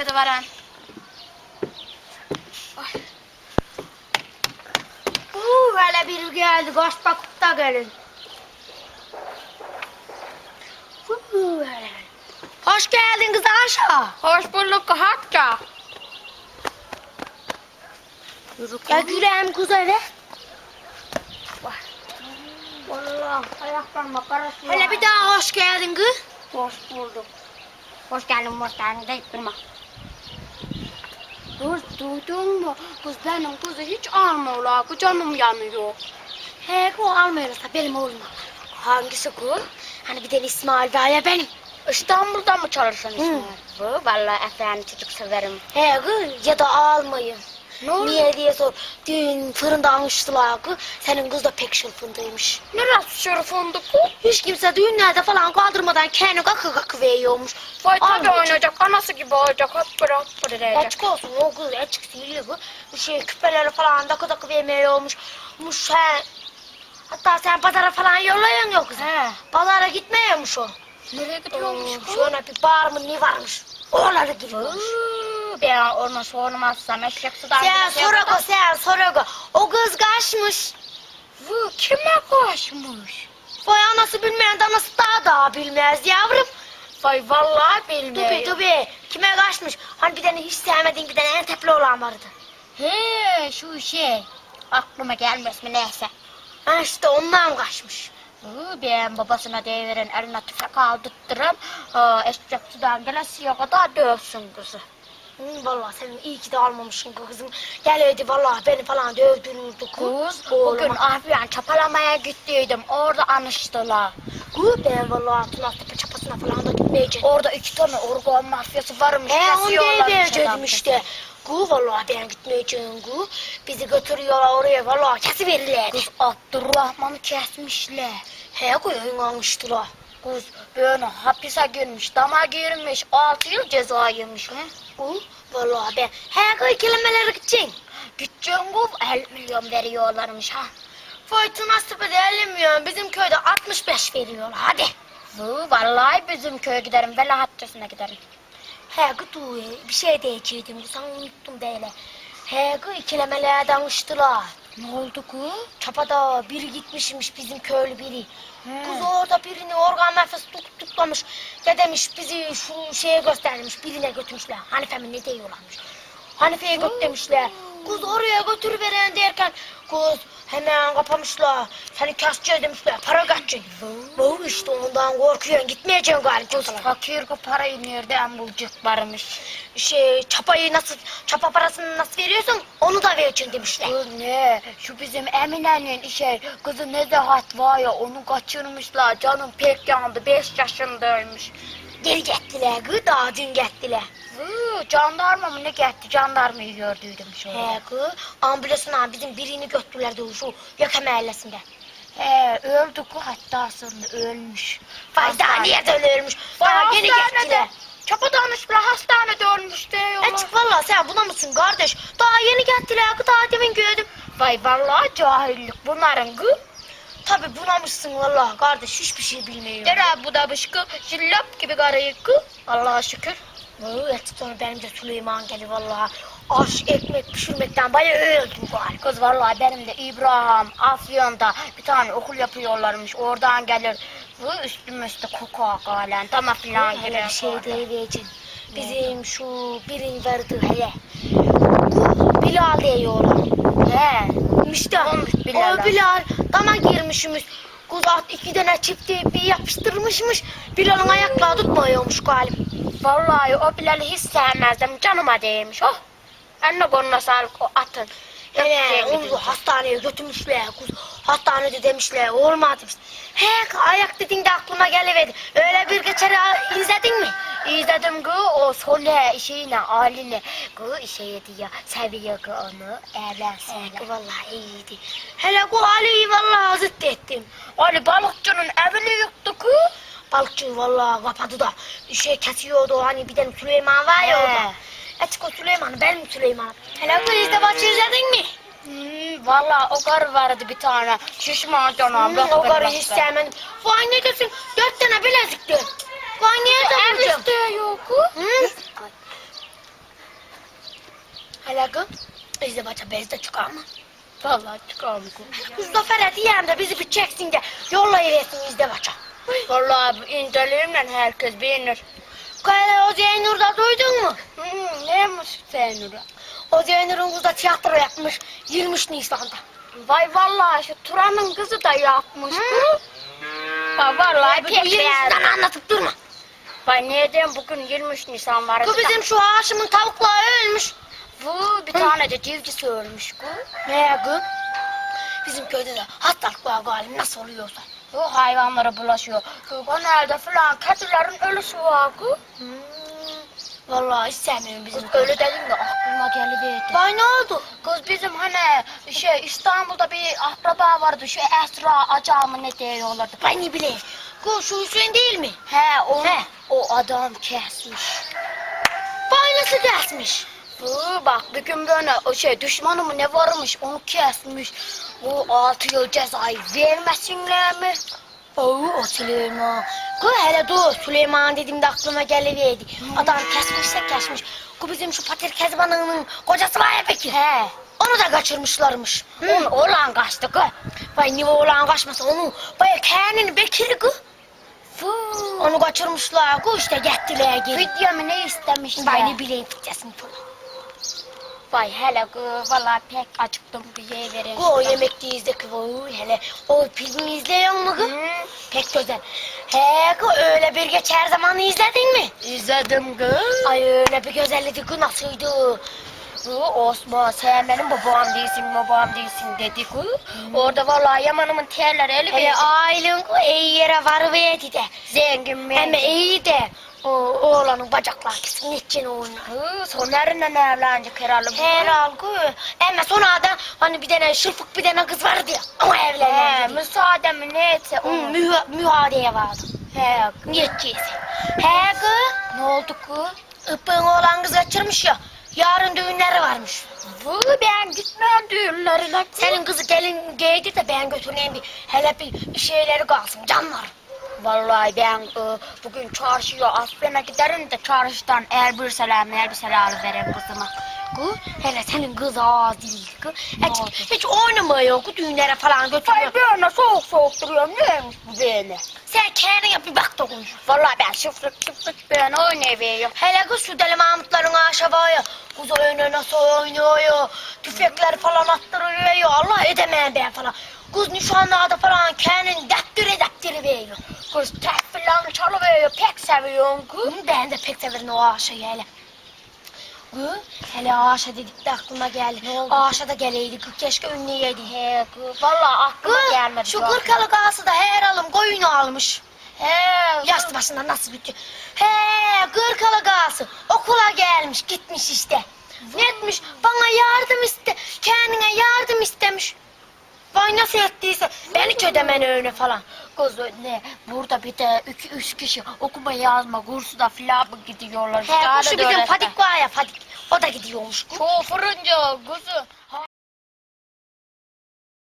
de varan. Uuu hele biri geldi. Bakıp da gelin. Uuu hele. Hoş geldin kız Ayşe. Hoş bulduk hatta. Gel yüreğim kız öyle. Vallahi ayaklarıma karışıyor. Hele bir daha hoş geldin kız. Hoş bulduk. Hoş geldin, hoş geldin deyip durma. Kız duydun mu? Kız benim kızı hiç almıyorlar. Kız canım yanıyor. He o almıyorsa benim oğlum. Hangisi bu? Hani bir tane İsmail ya benim. İstanbul'da mı çalışıyorsun İsmail? Bu vallahi efendi çocuk severim. He kız ya da almayın. Ne? Niye diye sor. Dün fırında almıştılar kız. Senin kız da pek şılfındaymış. Neresi şerifindi bu? Hiç kimse düğünlerde falan kaldırmadan kendi kakı kakı veriyormuş. Vay tabii Almayacak. oynayacak. Anası gibi olacak. Hop hop hop diyecek. Açık olsun o kız açık değil bu. Bu şey küpeleri falan dakı dakı vermiyormuş. Muş he. Hatta sen pazara falan yollayan yok kız. He. Pazara gitmiyormuş o. Nereye gidiyormuş bu? Şöyle bir bar mı ne varmış. Oralara gidiyormuş. Ben onu sormazsam eşek sudan Sen bile yapmadan- sen Sorogo. O kız kaçmış. Bu kime koşmuş? Vay anası bilmeyen de anası daha daha bilmez yavrum. Vay vallahi Tabii bilmiyorum. tabii. Kime kaçmış? Hani bir tane hiç sevmediğin bir tane Entepli olan vardı. He şu şey. Aklıma gelmez mi neyse. Ha işte ondan kaçmış. Iıı, Ben babasına deyiverin eline tüfek aldırttırım. Aa, Eşek sudan gelesiye kadar dövsün kızı. Vallahi senin iyi ki de almamışsın kızım. Geleydi vallahi beni falan dövdürürdü kız. Kız bugün Ahbiyan çapalamaya gittiydim. Orada anıştılar. Kız ben vallahi Tunas Tepe çapasına falan da gitmeyeceğim. Orada iki tane organ mafyası varmış. He onu adam. işte. Gu vallahi ben gitmeyeceğim gu. Bizi götürüyorlar oraya vallahi kesi verirler. Kız Abdurrahman'ı kesmişler. He koyun almıştılar. Kız böyle hapise girmiş, dama girmiş, 6 yıl ceza yemiş. He? Gu vallahi ben. He koy kelimeleri gideceksin. Gideceğim kız 50 milyon veriyorlarmış ha. Tunas Tepe'de 50 milyon bizim köyde 65 veriyorlar hadi. Bu vallahi bizim köye giderim, velahatçasına giderim. He gıdu bir şey diyecektim sana unuttum böyle. He gı ikilemelerden uçtular. Ne oldu kız? Çapada biri gitmişmiş bizim köylü biri. He. Kız orada birini organ tutlamış. Ne demiş bizi şu şeye göstermiş birine götürmüşler. Hanife'min ne diyorlarmış. Hanife'ye götürmüşler. Kız oraya götürüveren derken kız hemen kapamışlar. Seni keseceğiz demişler. Para kaçacak. Bu işte ondan korkuyorsun. Gitmeyeceksin galiba. Fakir bu parayı nereden bulacaklarmış? Şey çapayı nasıl çapa parasını nasıl veriyorsun onu da vereceksin demişler. Kız ne? Şu bizim Emine'nin işe kızı Nezahat var ya onu kaçırmışlar. Canım pek yandı. 5 yaşındaymış. Geri gittiler kız daha dün gittiler. Hı, jandarma mı ne gitti? Jandarmayı gördüydüm şöyle. He kız ambulansına bizim birini götürdüler de şu yaka mahallesinde. He öldü ku hatta sonra ölmüş. Vay daha niye de ölmüş? Daha yeni gittiler. Çapa danıştılar hastanede ölmüş diyorlar. Açık valla sen buna mısın kardeş? Daha yeni gittiler kız daha demin gördüm. Vay vallahi cahillik bunların gı. Tabi bunamışsın valla kardeş hiçbir şey bilmiyorum. Dere bu da bışkı jillop gibi karayı gı. Allah'a şükür. Açık sonra benim de Süleyman geldi valla. Aş ekmek pişirmekten bayağı öldüm galiba. Kız vallahi benim de İbrahim Afyon'da bir tane okul yapıyorlarmış. Oradan gelir. Bu üstüme üstü koku halen. Tamam filan gibi. Bir şey diyeceğim. Bizim şu birin verdi hele. Bu Bilal diyorlar. He. İşte Olmuş Bilal. o Bilal dama girmişmiş. Kuzat iki tane çifti bir yapıştırmışmış. Bilal'ın ayakları tutmuyormuş galiba. Vallahi o Bilal'i hiç sevmezdim. Canıma değmiş. Oh. Anne konuna sağlık o atın. Yok, onu hastaneye götürmüşler. Kuz, hastanede demişler olmadı. demiş. He ayak dediğinde aklıma geliverdi. Öyle bir geçeri izledin mi? İzledim gı o sole şeyine haline gı şeydi ya seviyor gı onu evlensin. He vallahi iyiydi. Hele bu Ali'yi vallahi zıt ettim. Ali balıkçının evini yıktı gı. Balıkçı vallahi kapadı da şey kesiyordu hani bir tane Süleyman var ya orada. Açık o Süleyman benim Süleyman. Hele bu izle başı izledin mi? Hmm, Valla o karı vardı bir tane şişman canım. Hmm, o karı hiç sevmedim. Vay ne diyorsun? Dört tane bilezikti. Vay niye de Ev yok. Hı? Hele kız. Biz de baca bez de çıkar mı? Vallahi çıkalım kız. Kız Zafer'e diyem de bizi bir çeksin de yollayıversin de baca. Vallahi bu incelerimle herkes beğenir. Kaya o Zeynur'u da duydun mu? Hmm, neymiş Zeynur'a? O Zeynur'un kızı tiyatro yapmış. 23 Nisan'da. Vay vallahi şu Turan'ın kızı da yapmış. Hı? Ha, vallahi pek 23 beğendim. Anlatıp durma. Vay neden bugün 23 Nisan var. Bu bizim şu Haşim'in tavukları ölmüş. Bu bir tane de civcisi ölmüş bu. Ne kız? Bizim köyde de hastalık var galiba nasıl oluyorsa. Bu hayvanlara bulaşıyor. Bu nerede falan kedilerin ölüsü var bu. Hmm. Vallahi hiç sevmiyorum bizim Kız öyle dedin de aklıma geliverdi. Vay ne oldu? Kız bizim hani şey İstanbul'da bir akraba vardı şu Esra Aca mı ne diyorlardı. Ben ne bileyim. Kız şu Hüseyin değil mi? He o, He. o adam kesmiş. Vay nasıl kesmiş? Bu bak bir gün böyle o şey düşmanı mı ne varmış onu kesmiş. Bu altı yıl cezayı vermesinler mi? Oo o Süleyman. Kız hele dur Süleyman dediğimde aklıma geliverdi. Adam kesmişse kesmiş. Bu bizim şu Patir Kezban'ın kocası var ya Bekir. He. Onu da kaçırmışlarmış. Onu oğlan kaçtı kız. Vay niye oğlan kaçmasın onu. Baya kendini Bekir'i. Fuu. Onu kaçırmışlar kız işte gittiler geri. Video mu ne istemişler? Ben ne bileyim fıçasını falan. Vay hele kız valla pek acıktım bir şey verin. Kız o yemekteyiz de. Oy, hele o filmi izliyor mu? Hı. Pek güzel. He kız öyle bir geçer zamanı izledin mi? İzledim kız. Ay öyle bir güzeldi kız nasıldı? Bu Osman sen benim babam değilsin babam değilsin dedi kız. Orada vallahi Yaman'ımın terleri eli Hele ailen kız iyi yere varıverdi de. zengin mi? Hem iyi de o oğlanın bacakları kesin için oynuyor. Kız sonlarına ne evlenecek herhalde bu? Herhal kız. Ama sonra da hani bir tane şırfık bir tane kız vardı ya. Ama He, evlenemedi. müsaade mi neyse Hı, müha mühadeye vardı. He, Niyetçiyse. He kız. ne oldu kız? Ipın oğlan kız kaçırmış ya. Yarın düğünleri varmış. Bu ben gitmem düğünlerine. Senin kızı gelin giydir de ben götüreyim bir hele bir şeyleri kalsın canlar. Vallahi ben e, bugün çarşıya Aslen'e giderim de çarşıdan elbiseler elbiseler alıverem kızıma. Kız, hele senin kız ağız değildi kız. Hiç, hiç oynamıyor kız düğünlere falan götürüyor. Ay böyle soğuk soğuk duruyorum neymiş bu böyle? Sen kendine bir bak da konuş. Vallahi ben şıflık şıflık ben oynayıveriyorum. Hele kız şu deli Mahmutların aşağı ya. Kız oyunu nasıl oynuyor. Tüfekler falan attırıyor. Allah edemem ben falan. Kız nişanlarda falan kendini dattire dattire veriyor. Kız tek falan çalıveriyor pek seviyorum kız. Ben de pek severim o aşağıya hele. Kız, hele aşağı dedik de aklıma geldi. Ne oldu? Aşağı da geleydi. Kız keşke ünlüyeydi. He kız vallahi aklıma Kız, gelmedi. şu kırkalık ağası da her alım koyunu almış. He Yastı başında nasıl bitiyor? He, kırkalık ağası okula gelmiş gitmiş işte. Ne etmiş? Bana yardım iste. İstemiş. Vay nasıl ettiyse beni ködemen öyle falan. Kız ne burada bir de iki üç kişi okuma yazma kursu da filan mı gidiyorlar. He, şu bizim. Fadik var ya Fadik. O da gidiyormuş. Şu fırıncı kızı. Ha